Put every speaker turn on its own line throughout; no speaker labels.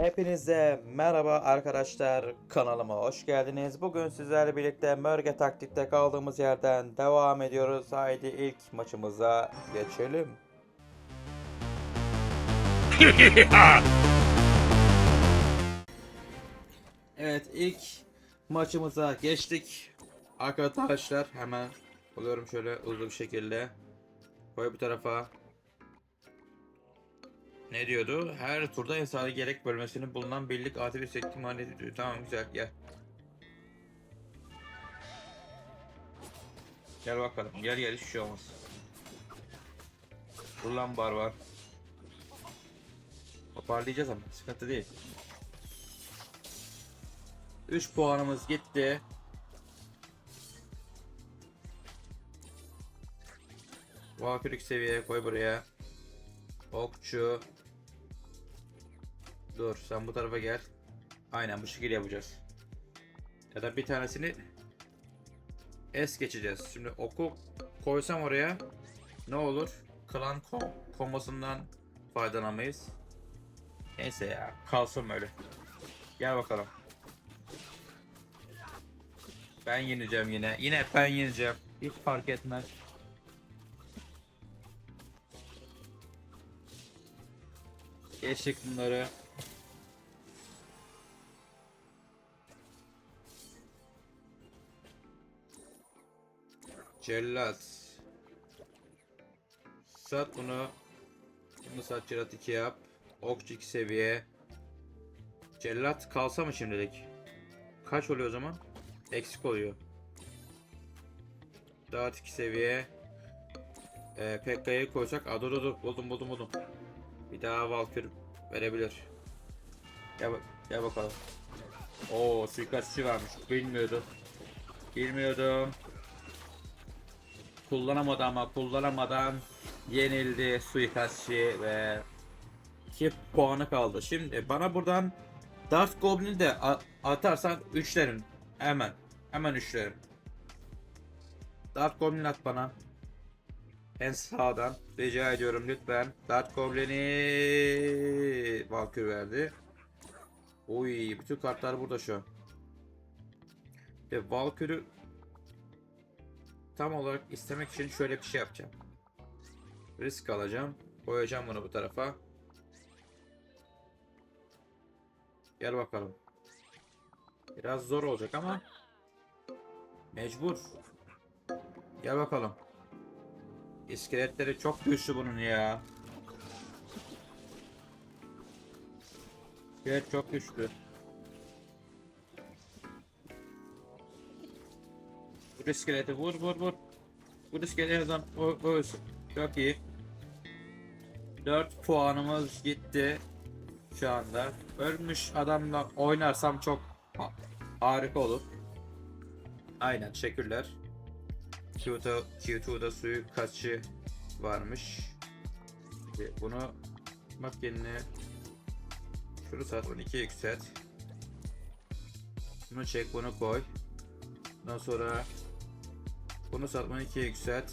Hepinize merhaba arkadaşlar kanalıma hoş geldiniz. Bugün sizlerle birlikte Mörge taktikte kaldığımız yerden devam ediyoruz. Haydi ilk maçımıza geçelim. Evet ilk maçımıza geçtik. Arkadaşlar hemen alıyorum şöyle hızlı bir şekilde. Koy bu tarafa. Ne diyordu? Her turda hesabı gerek bölmesinin bulunan birlik artı bir ihtimali diyor. Tamam güzel gel. Gel bakalım. Gel gel hiçbir şey olmaz. Dur lan bar var. Toparlayacağız ama sıkıntı değil. 3 puanımız gitti. Valkyrik seviyeye koy buraya. Okçu. Dur sen bu tarafa gel. Aynen bu şekilde yapacağız. Ya da bir tanesini es geçeceğiz. Şimdi oku koysam oraya ne olur? Klan kom kombosundan faydalanamayız. Neyse ya kalsın böyle. Gel bakalım. Ben yeneceğim yine. Yine ben yeneceğim. Hiç fark etmez. Geçtik bunları. Cellat. Sat bunu. Bunu sat cellat 2 yap. Okçu 2 seviye. Cellat kalsa mı şimdilik? Kaç oluyor o zaman? Eksik oluyor. Dağıt 2 seviye. Ee, Pekka'yı koysak. Aa, dur dur dur. Buldum buldum buldum. Bir daha Valkyr verebilir. Gel, gel bakalım. Oo suikastçı varmış. Bilmiyordum. Bilmiyordum. Kullanamadı ama kullanamadan yenildi suikastçı ve 2 puanı kaldı. Şimdi bana buradan Dark Goblin'i de atarsan üçlerim. Hemen. Hemen üçlerim. Dark Goblin at bana. En sağdan rica ediyorum lütfen. Dart Goblin'i Valkyrie verdi. Oy bütün kartlar burada şu an. Ve Valkyrie tam olarak istemek için şöyle bir şey yapacağım. Risk alacağım. Koyacağım bunu bu tarafa. Gel bakalım. Biraz zor olacak ama mecbur. Gel bakalım. İskeletleri çok güçlü bunun ya. Evet çok güçlü. Vur iskeleti vur vur vur. Vur iskeletden o ölsün. Çok iyi. 4 puanımız gitti. Şu anda. Ölmüş adamla oynarsam çok ha- harika olur. Aynen teşekkürler. Kyoto, Kyoto'da suyu kaçı varmış. Şimdi bunu yerine şunu sat 12 yükselt. Bunu çek bunu koy. Ondan sonra bunu sat 12 yükselt.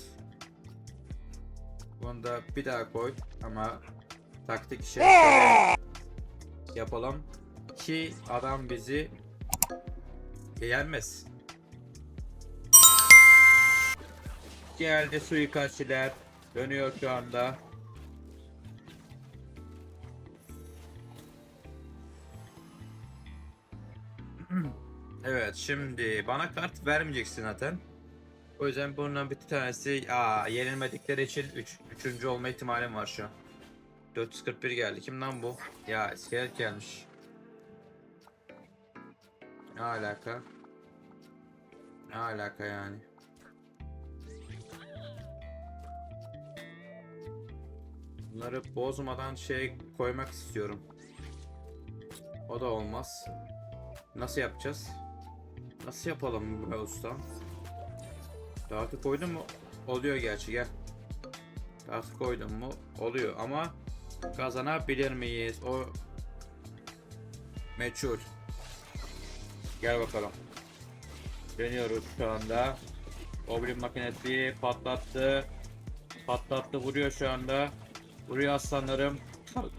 Bunu da bir daha koy ama taktik şey yapalım ki adam bizi yenmez. Geldi suikastçiler. Dönüyor şu anda. evet şimdi bana kart vermeyeceksin zaten. O yüzden bundan bir tanesi aa yenilmedikleri için 3 üç, üçüncü olma ihtimalim var şu an. 441 geldi. Kim lan bu? Ya iskelet gelmiş. Ne alaka? Ne alaka yani? Bunları bozmadan şey koymak istiyorum. O da olmaz. Nasıl yapacağız? Nasıl yapalım bu usta? Dağıtı koydum mu? Oluyor gerçi gel. Dağıtı koydum mu? Oluyor ama kazanabilir miyiz? O meçhul. Gel bakalım. Dönüyoruz şu anda. Goblin makinesi patlattı. Patlattı vuruyor şu anda. Vuruyor aslanlarım.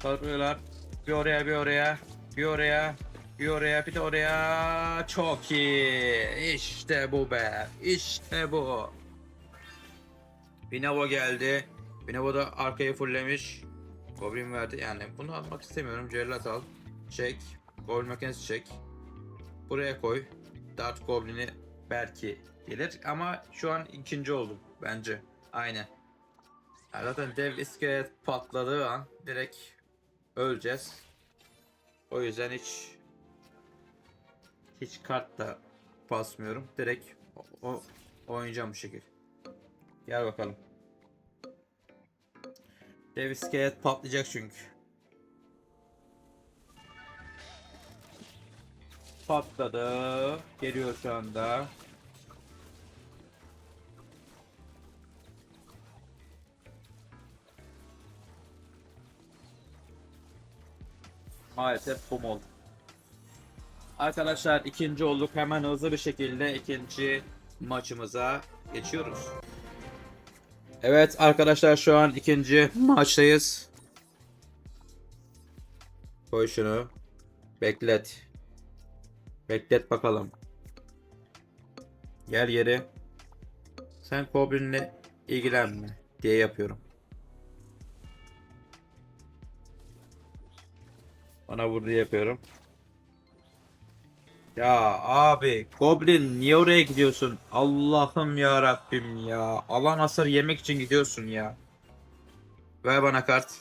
Kalkıyorlar. Bir oraya bir oraya. Bir oraya. Bir oraya bir de oraya. Çok iyi. İşte bu be. İşte bu. Binavo geldi. Binavo da arkaya fulllemiş. Goblin verdi. Yani bunu almak istemiyorum. Cellat al. Çek. Goblin makinesi çek. Buraya koy. Dart Goblin'i belki gelir ama şu an ikinci oldum bence. Aynen. Ya zaten dev iskelet patladığı an direkt öleceğiz. O yüzden hiç hiç kart da basmıyorum. Direkt o, o oynayacağım bu şekil. Gel bakalım. Dev iskelet patlayacak çünkü. Patladı. Geliyor şu anda. Maalesef bum oldu. Arkadaşlar ikinci olduk. Hemen hızlı bir şekilde ikinci maçımıza geçiyoruz. Evet arkadaşlar şu an ikinci maçtayız. Koy şunu. Beklet. Beklet bakalım. Gel geri. Sen Goblin'le ilgilenme diye yapıyorum. Bana vurdu yapıyorum. Ya abi Goblin niye oraya gidiyorsun? Allah'ım ya Rabbim ya. Alan hasar yemek için gidiyorsun ya. Ver bana kart.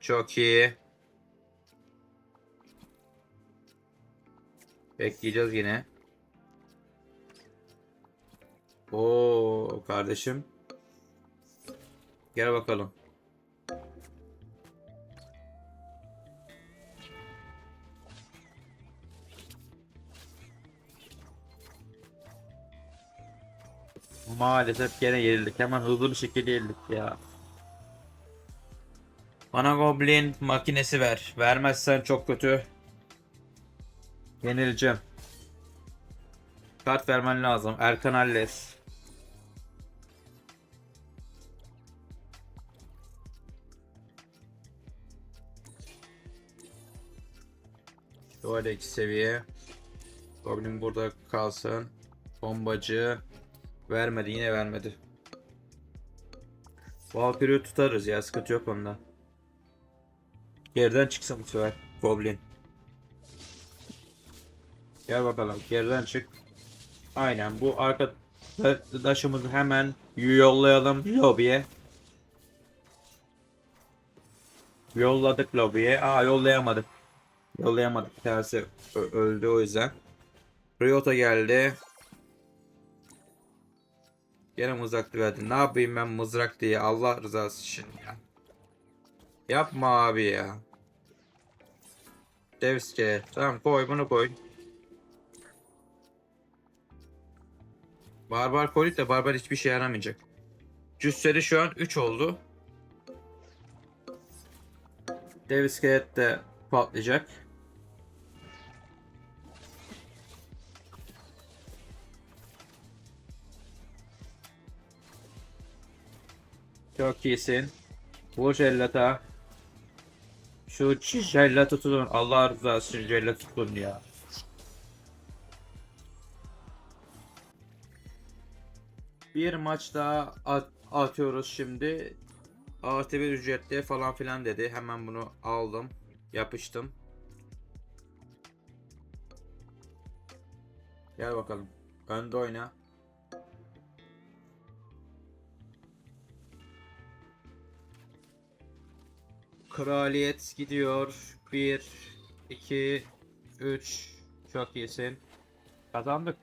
Çok iyi. Bekleyeceğiz yine. Oo kardeşim. Gel bakalım. Maalesef gene yenildik. Hemen hızlı bir şekilde yenildik ya. Bana Goblin makinesi ver. Vermezsen çok kötü. Yenileceğim. Kart vermen lazım. Erkan Halles. Şöyle iki seviye. Goblin burada kalsın. Bombacı. Vermedi yine vermedi. Valkyrie'yi tutarız ya sıkıntı yok onda. Geriden çıksın bu sefer Goblin. Gel bakalım geriden çık. Aynen bu arkadaşımızı hemen yollayalım lobiye. Yolladık lobiye. Aa yollayamadık. Yollayamadık. Bir tanesi öldü o yüzden. Ryota geldi. Gene mızraklı verdi. Ne yapayım ben mızrak diye Allah rızası için ya. Yapma abi ya. Devske. Tamam koy bunu koy. Barbar koyduk da barbar hiçbir şey yaramayacak. Cüsseli şu an 3 oldu. Dev iskelet de patlayacak. Çok iyisin. Bu jellata. Şu jellatı tutun. Allah rızası için jellatı tutun ya. Bir maç daha at- atıyoruz şimdi. Bir ücretli falan filan dedi. Hemen bunu aldım. Yapıştım. Gel bakalım. Önde oyna. Kraliyet gidiyor. 1 2 3 Çok iyisin. Kazandık.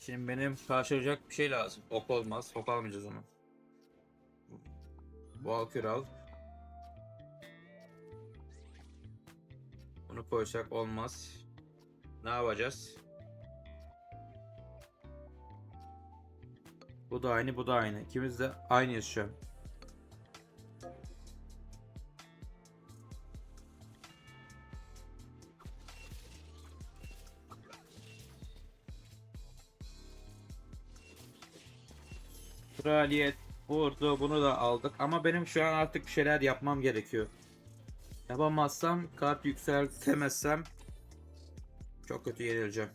Şimdi benim karşılayacak bir şey lazım. Ok olmaz. Ok almayacağız onu. Valkyrie al. Bunu koysak olmaz. Ne yapacağız? Bu da aynı, bu da aynı. İkimiz de aynı yaşıyor. Kraliyet vurdu. Bunu da aldık. Ama benim şu an artık bir şeyler yapmam gerekiyor. Yapamazsam, kart yükseltemezsem çok kötü yenileceğim.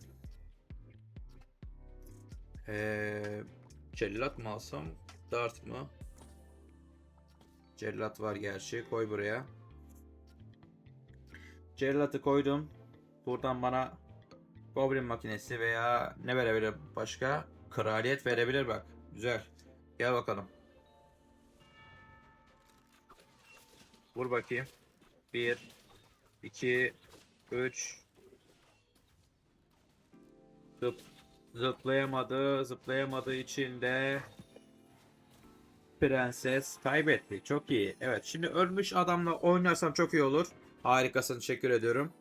Eee cellat mı alsam? Dart mı? Cellat var gerçi. Koy buraya. Cellat'ı koydum. Buradan bana Goblin makinesi veya ne verebilir başka? Kraliyet verebilir bak. Güzel. Gel bakalım. Vur bakayım. 1 2 3 Zıp zıplayamadı. Zıplayamadığı için de Prenses kaybetti. Çok iyi. Evet şimdi ölmüş adamla oynarsam çok iyi olur. Harikasın. Teşekkür ediyorum.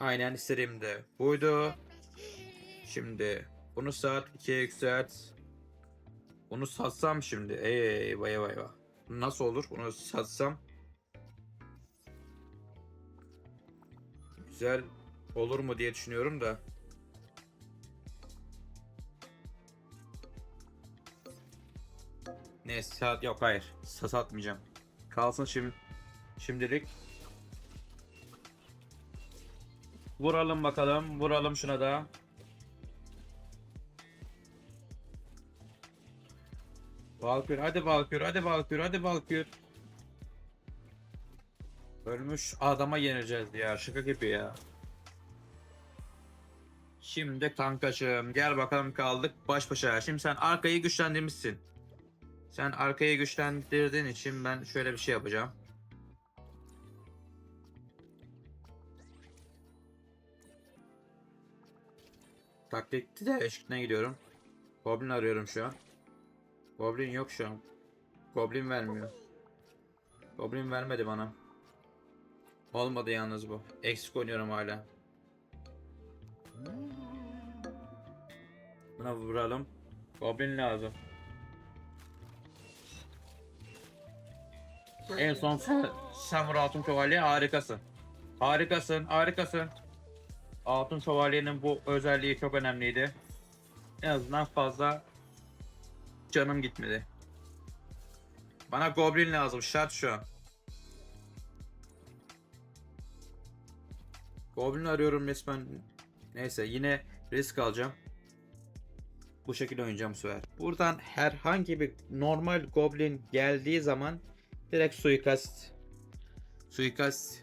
Aynen istediğim de buydu. Şimdi bunu saat 2'ye yükselt. Bunu satsam şimdi. Eyvah eyvah eyvah. Nasıl olur? Bunu satsam. Güzel olur mu diye düşünüyorum da. Neyse saat yok hayır. Sa- Satmayacağım. Kalsın şimdi şimdilik. Vuralım bakalım. Vuralım şuna da. Valkür hadi Valkür hadi Valkür hadi Valkür. Ölmüş adama yeneceğiz ya şaka gibi ya. Şimdi kankacığım gel bakalım kaldık baş başa. Şimdi sen arkayı güçlendirmişsin. Sen arkayı güçlendirdiğin için ben şöyle bir şey yapacağım. Taklitli de eşkine gidiyorum. Goblin arıyorum şu an. Goblin yok şu an. Goblin vermiyor. Goblin vermedi bana. Olmadı yalnız bu. Eksik oynuyorum hala. Buna vuralım. Goblin lazım. En son vur Altın Şövalye harikasın. Harikasın, harikasın. Altın Şövalye'nin bu özelliği çok önemliydi. En azından fazla canım gitmedi. Bana Goblin lazım, şart şu an. Goblin arıyorum resmen. Neyse yine risk alacağım. Bu şekilde oynayacağım bu sefer. Buradan herhangi bir normal Goblin geldiği zaman direkt suikast suikast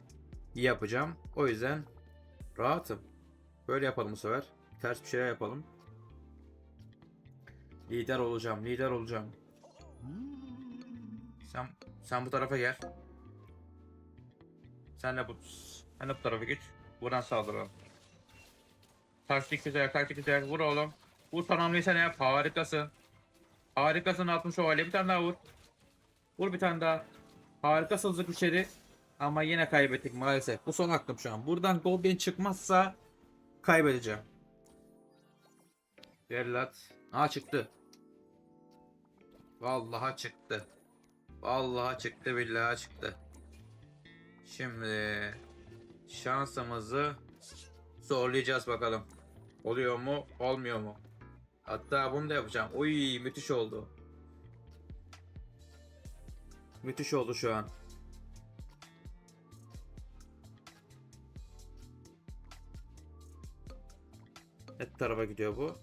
yapacağım. O yüzden rahatım. Böyle yapalım bu sefer. Ters bir şeyler yapalım. Lider olacağım, lider olacağım. Sen sen bu tarafa gel. Sen de bu sen de bu tarafa git. Buradan saldıralım. Taktik güzel, taktik güzel. Vur oğlum. Vur tamamlıysan yap. Harikasın. Harikasın 60 şövalye. Bir tane daha vur. Vur bir tane daha. Harikasın zık içeri. Ama yine kaybettik maalesef. Bu son hakkım şu an. Buradan Goblin çıkmazsa kaybedeceğim. Cellat. Aa çıktı. Vallahi çıktı. Vallahi çıktı billahi çıktı. Şimdi şansımızı zorlayacağız bakalım. Oluyor mu, olmuyor mu? Hatta bunu da yapacağım. Uy müthiş oldu. Müthiş oldu şu an. Ne tarafa gidiyor bu?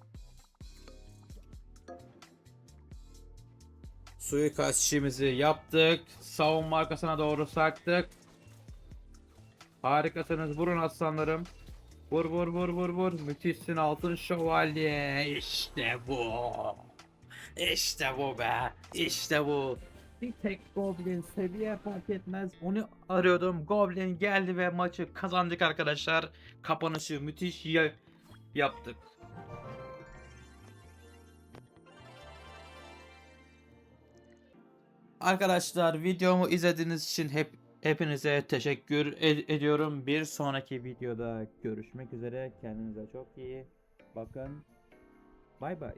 Suikastçimizi yaptık. Savunma arkasına doğru saktık. Harikasınız. Vurun aslanlarım. Vur vur vur vur vur. Müthişsin altın şövalye. İşte bu. İşte bu be. İşte bu. Bir tek Goblin seviye fark etmez. Onu arıyordum. Goblin geldi ve maçı kazandık arkadaşlar. Kapanışı müthiş ya- yaptık. Arkadaşlar videomu izlediğiniz için hep hepinize teşekkür ed- ediyorum. Bir sonraki videoda görüşmek üzere. Kendinize çok iyi bakın. Bay bay.